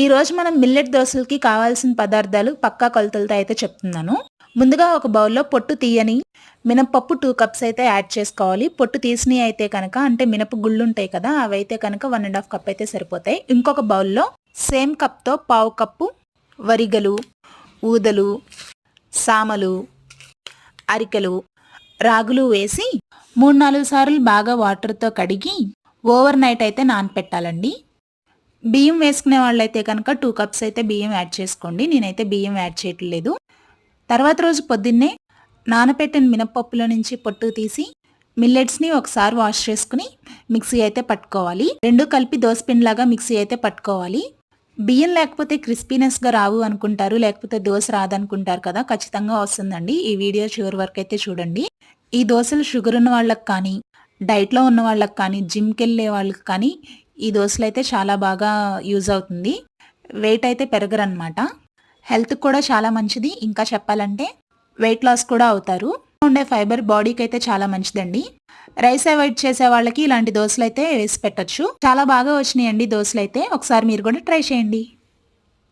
ఈరోజు మనం మిల్లెట్ దోశలకి కావాల్సిన పదార్థాలు పక్కా కొలతలతో అయితే చెప్తున్నాను. ముందుగా ఒక బౌల్లో పొట్టు తీయని మినపప్పు టూ కప్స్ అయితే యాడ్ చేసుకోవాలి. పొట్టు తీసినవి అయితే కనుక అంటే మినప గుళ్ళు ఉంటాయి కదా అవి అయితే కనుక వన్ అండ్ హాఫ్ కప్ అయితే సరిపోతాయి. ఇంకొక బౌల్లో సేమ్ కప్తో పావు కప్పు వరిగలు ఊదలు సామలు అరికెలు రాగులు వేసి మూడు నాలుగు సార్లు బాగా వాటర్తో కడిగి ఓవర్ నైట్ అయితే నానపెట్టాలండి. బియ్యం వేసుకునే వాళ్ళైతే కనుక టూ కప్స్ అయితే బియ్యం యాడ్ చేసుకోండి. నేనైతే బియ్యం యాడ్ చేయట్లేదు. తర్వాత రోజు పొద్దున్నే నానపెట్టిన మినపప్పులో నుంచి పొట్టు తీసి మిల్లెట్స్ని ఒకసారి వాష్ చేసుకుని మిక్సీ అయితే పట్టుకోవాలి. రెండు కలిపి దోసపిండిలాగా మిక్సీ అయితే పట్టుకోవాలి. బియ్యం లేకపోతే క్రిస్పీనెస్గా రావు అనుకుంటారు లేకపోతే దోశ రాదనుకుంటారు కదా ఖచ్చితంగా వస్తుందండి. ఈ వీడియో చివరి వరకు అయితే చూడండి. ఈ దోశలు షుగర్ ఉన్న వాళ్ళకి కానీ డైట్లో ఉన్న వాళ్ళకి కానీ జిమ్కి వెళ్ళే వాళ్ళకి కానీ ఈ దోశలు అయితే చాలా బాగా యూజ్ అవుతుంది. వెయిట్ అయితే పెరగరనమాట హెల్త్ కూడా చాలా మంచిది. ఇంకా చెప్పాలంటే వెయిట్ లాస్ కూడా అవుతారు. ఉండే ఫైబర్ బాడీకి అయితే చాలా మంచిదండి. రైస్ అవాయిడ్ చేసే వాళ్ళకి ఇలాంటి దోశలు అయితే వేసి పెట్టచ్చు. చాలా బాగా వచ్చినాయండి దోశలు అయితే ఒకసారి మీరు కూడా ట్రై చేయండి.